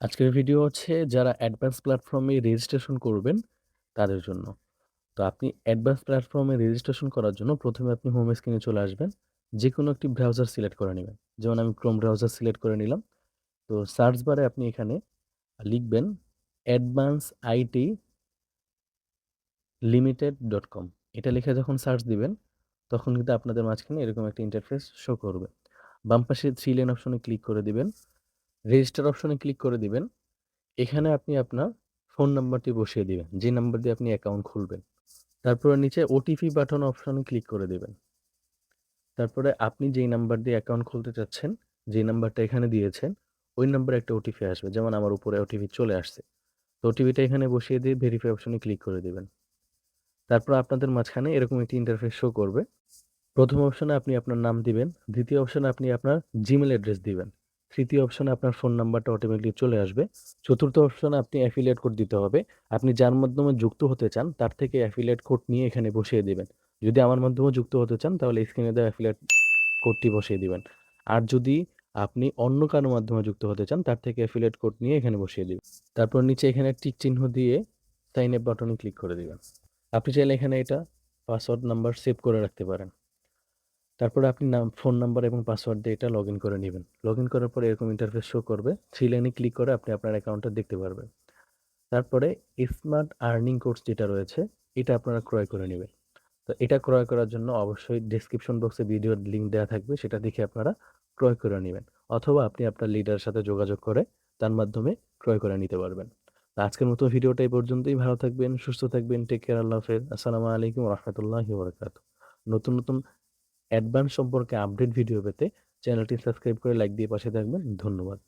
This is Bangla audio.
আজকের ভিডিও হচ্ছে যারা অ্যাডভান্স প্ল্যাটফর্মে রেজিস্ট্রেশন করবেন তাদের জন্য। তো আপনি অ্যাডভান্স প্ল্যাটফর্মে রেজিস্ট্রেশন করার জন্য প্রথমে আপনি হোম স্ক্রিনে চলে আসবেন। যে কোনো একটি ব্রাউজার সিলেক্ট করে নেবেন যেমন আমি ক্রোম ব্রাউজার সিলেক্ট করে নিলাম। তো সার্চ বারে আপনি এখানে লিখবেন advance IT limited dot com এটা লিখে যখন সার্চ দিবেন, তখন কিন্তু আপনাদের মাঝখানে এরকম একটা ইন্টারফেস শো করবে। বাম পাশে 3 লাইন অপশনে ক্লিক করে দিবেন। রেজিস্টার অপশনে ক্লিক করে দিবেন। এখানে আপনি আপনার ফোন নাম্বারটি বসিয়ে দিবেন। যে নাম্বার দিয়ে আপনি অ্যাকাউন্ট খুলবেন। তারপরে নিচে ওটিপি বাটন অপশনে ক্লিক করে দিবেন। তারপরে আপনি যেই নাম্বার দিয়ে অ্যাকাউন্ট খুলতে চাচ্ছেন, যে নাম্বারটা এখানে দিয়েছেন, ওই নাম্বারে একটা ওটিপি আসবে। যেমন আমার উপরে ওটিপি চলে আসছে। তো ওটিপিটা এখানে বসিয়ে দিয়ে ভেরিফাই অপশনে ক্লিক করে দিবেন। তারপর আপনাদের মাঝখানে এরকম একটি ইন্টারফেস শো করবে। প্রথম অপশনে আপনি আপনার নাম দিবেন। দ্বিতীয় অপশনে আপনি আপনার জিমেল অ্যাড্রেস দিবেন। ৩য় অপশনে আপনার ফোন নাম্বারটা অটোমেটিক চলে আসবে। চতুর্থ অপশনে আপনি অ্যাফিলিয়েট কোড দিতে হবে। আপনি যার মাধ্যমে যুক্ত হতে চান, তার থেকে অ্যাফিলিয়েট কোড নিয়ে এখানে বসিয়ে দেবেন যদি আমার মাধ্যমেও যুক্ত হতে চান, তাহলে স্ক্রিনে দেওয়া অ্যাফিলিয়েট কোডটি বসিয়ে দিবেন। আর যদি আপনি অন্য কারও মাধ্যমে যুক্ত হতে চান, তার থেকে অ্যাফিলিয়েট কোড নিয়ে এখানে বসিয়ে দিবেন। তারপর নিচে এখানে টিক চিহ্ন দিয়ে সাইন আপ বাটনে ক্লিক করে দিবেন। আপনি চাইলে এখানে এটা পাসওয়ার্ড নাম্বার সেভ করে রাখতে পারেন। তারপরে আপনি নাম ফোন নাম্বার এবং পাসওয়ার্ড দিয়ে এটা লগ ইন করে নিবেন। লগইন করার পরে এরকম ইন্টারফেস শো করবে। 3 লাইনে ক্লিক করে আপনি আপনার অ্যাকাউন্টটা দেখতে পারবেন। তারপরে স্মার্ট আর্নিং কোর্স যেটা রয়েছে, এটা আপনারা ক্রয় করে নেবেন তো এটা ক্রয় করার জন্য অবশ্যই ডেসক্রিপশন বক্সে ভিডিওর লিঙ্ক দেওয়া থাকবে। সেটা দেখে আপনারা ক্রয় করে নিবেন। অথবা আপনি আপনার লিডারের সাথে যোগাযোগ করে তার মাধ্যমে ক্রয় করে নিতে পারবেন। তো আজকের মতো ভিডিওটা এই পর্যন্তই। ভালো থাকবেন, সুস্থ থাকবেন। Take care. আল্লাহ হাফেজ। আসসালামু আলাইকুম রাহমাতুল্লাহি ওয়া বারাকাতুহু। নতুন, নতুন অ্যাডভান্স সম্পর্কে আপডেট ভিডিও পেতে চ্যানেলটি সাবস্ক্রাইব করে লাইক দিয়ে পাশে থাকবেন। ধন্যবাদ।